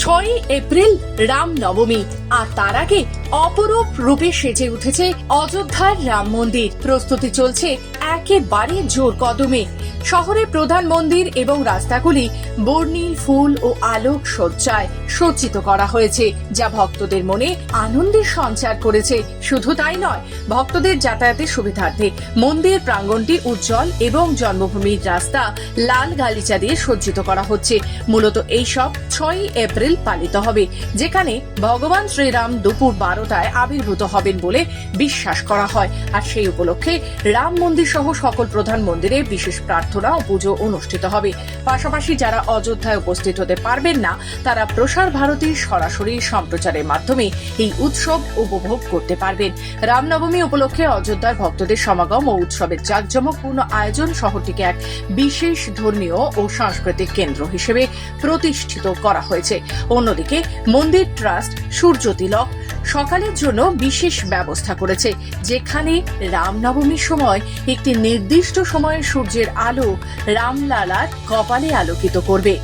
ছয়ই এপ্রিল রাম নবমী আর তার আগে অপরূপ রূপে সেজে উঠেছে অযোধ্যার রাম মন্দির। প্রস্তুতি চলছে একেবারে জোর কদমে শহরের প্রধান মন্দির এবং রাস্তাগুলি বর্ণিল ফুল ও আলোক সজ্জায় সজ্জিত করা হয়েছে, যা ভক্তদের মনে আনন্দের সঞ্চার করেছে। শুধু তাই নয়, ভক্তদের যাতায়াতের সুবিধার্থে মন্দির প্রাঙ্গণটি উজ্জ্বল এবং জন্মভূমির রাস্তা লাল গালিচা দিয়ে সজ্জিত করা হচ্ছে। মূলত এই সব ছয়ই এপ্রিল পালিত হবে, যেখানে ভগবান শ্রীরাম দুপুর বারোটায় আবির্ভূত হবেন বলে বিশ্বাস করা হয়। আর সেই উপলক্ষে রাম মন্দির সহ সকল প্রধান মন্দিরে বিশেষ প্রার্থনা ও পুজো অনুষ্ঠিত হবে। পাশাপাশি যারা অযোধ্যায় উপস্থিত হতে পারবেন না, তারা প্রসার ভারতীর সরাসরি সম্প্রচারের মাধ্যমে এই উৎসব উপভোগ করতে পারবেন। রামনবমী উপলক্ষে অযোধ্যার ভক্তদের সমাগম ও উৎসবের জাঁকজমকপূর্ণ আয়োজন শহরটিকে এক বিশেষ ধর্মীয় ও সাংস্কৃতিক কেন্দ্র হিসেবে প্রতিষ্ঠিত করা হয়েছে। অন্যদিকে মন্দির ট্রাস্ট সূর্য তিলক সকালের জন্য বিশেষ ব্যবস্থা করেছে, যেখানে রামনবমীর সময় একটি নির্দিষ্ট সময়ে সূর্যের আলো রামলালার কপালে আলোকিত করবে।